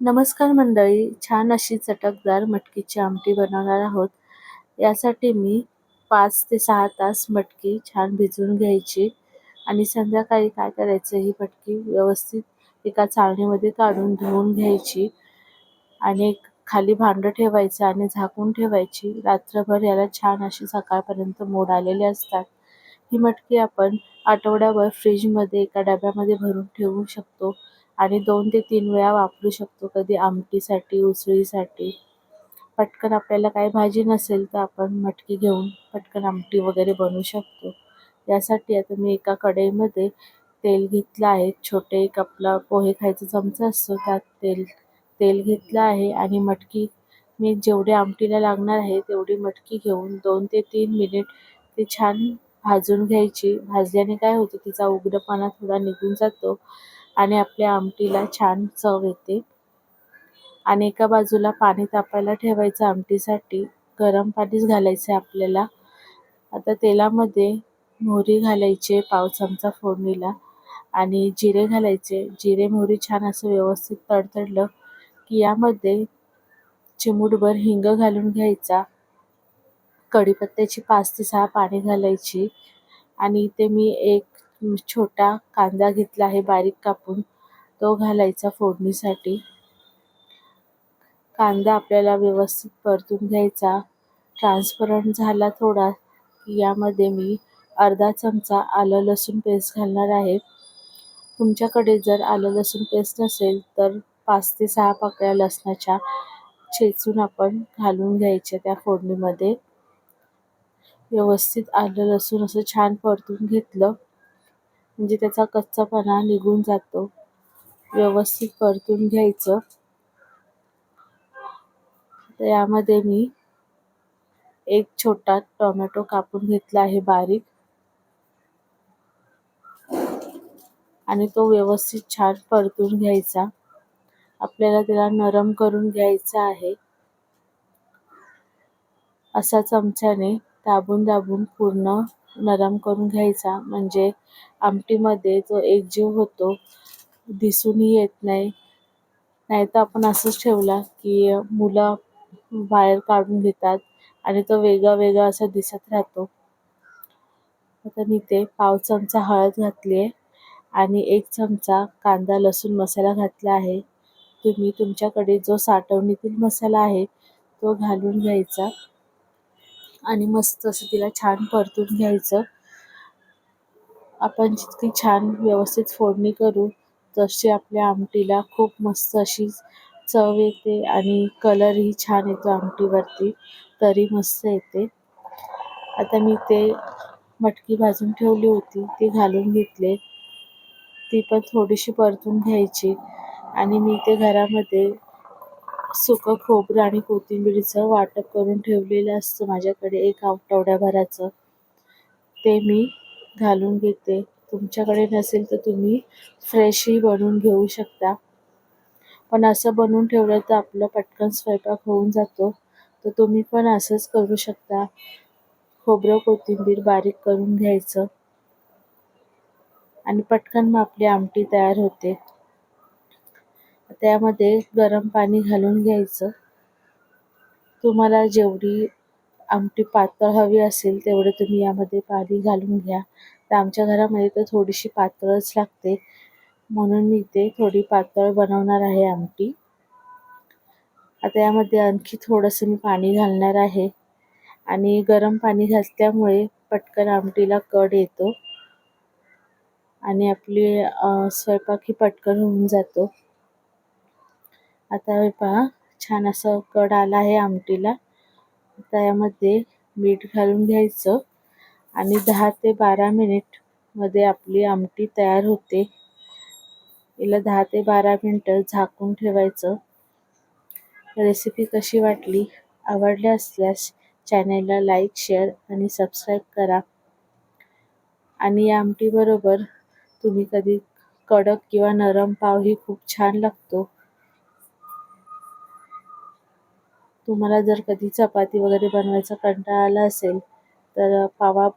नमस्कार मंडळी छान अशी चटकदार मटकीची आमटी बनवणार आहोत. यासाठी मी पाच ते सहा तास मटकी छान भिजवून घ्यायची आणि संध्याकाळी काय करायचं ही मटकी व्यवस्थित एका चाळणीमध्ये काढून धुवून घ्यायची आणि खाली भांडं ठेवायचं आणि झाकून ठेवायची. रात्रभर याला छान अशी सकाळपर्यंत मोड आलेले असतात. ही मटकी आपण आठवड्याभर फ्रीजमध्ये एका डब्यामध्ये भरून ठेवू शकतो. आणि दोन ते तीन वेळा वापरू शकतो कधी आमटीसाठी उसळीसाठी. पटकन आपल्याला काही भाजी नसेल तर आपण मटकी घेऊन पटकन आमटी वगैरे बनवू शकतो. यासाठी आता मी एका कढईमध्ये तेल घेतलं आहे. छोटे एक आपला पोहे खायचा चमचा असतो त्यात तेल तेल घेतलं आहे आणि मटकी मी जेवढे आमटीला लागणार आहे तेवढी मटकी घेऊन दोन ते तीन मिनिट ते छान भाजून घ्यायची. भाजल्याने काय होतं तिचा उघडपणा थोडा निघून जातो. आणि आपल्या आमटीला छान चव येते. आणि एका बाजूला पाणी तापायला ठेवायचं आमटीसाठी गरम पाणीच घालायचं आहे आपल्याला. आता तेलामध्ये मोहरी घालायचे पाव चमचा फोडणीला. आणि जिरे घालायचे. जिरे मोहरी छान असं व्यवस्थित तडतडलं की यामध्ये चिमूटभर हिंग घालून घ्यायचा. कढीपत्त्याची पाच ते सहा पाणी घालायची. आणि ते मी एक छोटा कांदा घेतला आहे बारीक कापून. तो घालायचा फोडणीसाठी. कांदा आपल्याला व्यवस्थित परतून घ्यायचा. ट्रान्सपरंट झाला थोडा की यामध्ये मी अर्धा चमचा आलं लसूण पेस्ट घालणार आहे. तुमच्याकडे जर आलं लसूण पेस्ट नसेल तर पाच ते सहा पाकळ्या लसणाच्या चेचून आपण घालून घ्यायच्या त्या फोडणीमध्ये. व्यवस्थित आलं लसूण असं छान परतून घेतलं. म्हणजे त्याचा कच्चापणा निघून जातो. व्यवस्थित परतून घ्यायचं. तर यामध्ये मी एक छोटा टोमॅटो कापून घेतला आहे बारीक. आणि तो व्यवस्थित छान परतून घ्यायचा. आपल्याला त्याला नरम करून घ्यायचा आहे. असा चमच्याने दाबून दाबून पूर्ण नरम करून घ्यायचा. म्हणजे आमटीमध्ये जो एकजीव होतो दिसूनही येत नाही. नाहीतर आपण असंच ठेवला की मुलं बाहेर काढून घेतात आणि तो वेगळा वेगळा असा दिसत राहतो. आता मी ते पाव चमचा हळद घातली आहे आणि एक चमचा कांदा लसूण मसाला घातला आहे. तुम्ही तुमच्याकडे जो साठवणीतील मसाला आहे तो घालून घ्यायचा. आणि मस्त असं तिला छान परतून घ्यायचं. आपण जितकी छान व्यवस्थित फोडणी करू तशी आपल्या आमटीला खूप मस्त अशी चव येते आणि कलरही छान येतो आमटीवरती तरी मस्त येते. आता मी ते मटकी भाजून ठेवली होती ती घालून घेतले. ती पण थोडीशी परतून घ्यायची आणि मी ते घरामध्ये सुकं खोबरं आणि कोथिंबीरीचं वाटप करून ठेवलेलं असतं माझ्याकडे एक आठवड्याभराचं. ते मी घालून घेते. तुमच्याकडे नसेल तर तुम्ही फ्रेशही बनवून घेऊ शकता. पण असं बनवून ठेवलं तर आपलं पटकन स्वयंपाक होऊन जातो. तर तुम्ही पण असंच करू शकता. खोबरं कोथिंबीर बारीक करून घ्यायचं. आणि पटकन मग आपली आमटी तयार होते. त्यामध्ये गरम पाणी घालून घ्यायचं. तुम्हाला जेवढी आमटी पातळ हवी असेल तेवढं तुम्ही यामध्ये पाणी घालून घ्या. तर आमच्या घरामध्ये तर थोडीशी पातळच लागते. म्हणून मी ते थोडी पातळ बनवणार आहे आमटी. आता यामध्ये आणखी थोडंसं मी पाणी घालणार आहे. आणि गरम पाणी घातल्यामुळे पटकन आमटीला कड येतो. आणि आपली स्वयंपाकही पटकन होऊन जातो. आता हे पहा छान असं कड आला आहे आमटीला. आता यामध्ये मीठ घालून घ्यायचं आणि दहा ते बारा मिनिटमध्ये आपली आमटी तयार होते. हिला दहा ते बारा मिनटं झाकून ठेवायचं. रेसिपी कशी वाटली आवडली असल्यास चॅनेलला लाईक शेअर आणि सबस्क्राईब करा. आणि या आमटीबरोबर तुम्ही कधी कडक किंवा नरम पावही खूप छान लागतो. तुम्हाला जर कधी चपाती वगैरे बनवायचा कंटाळा आला असेल तर पावा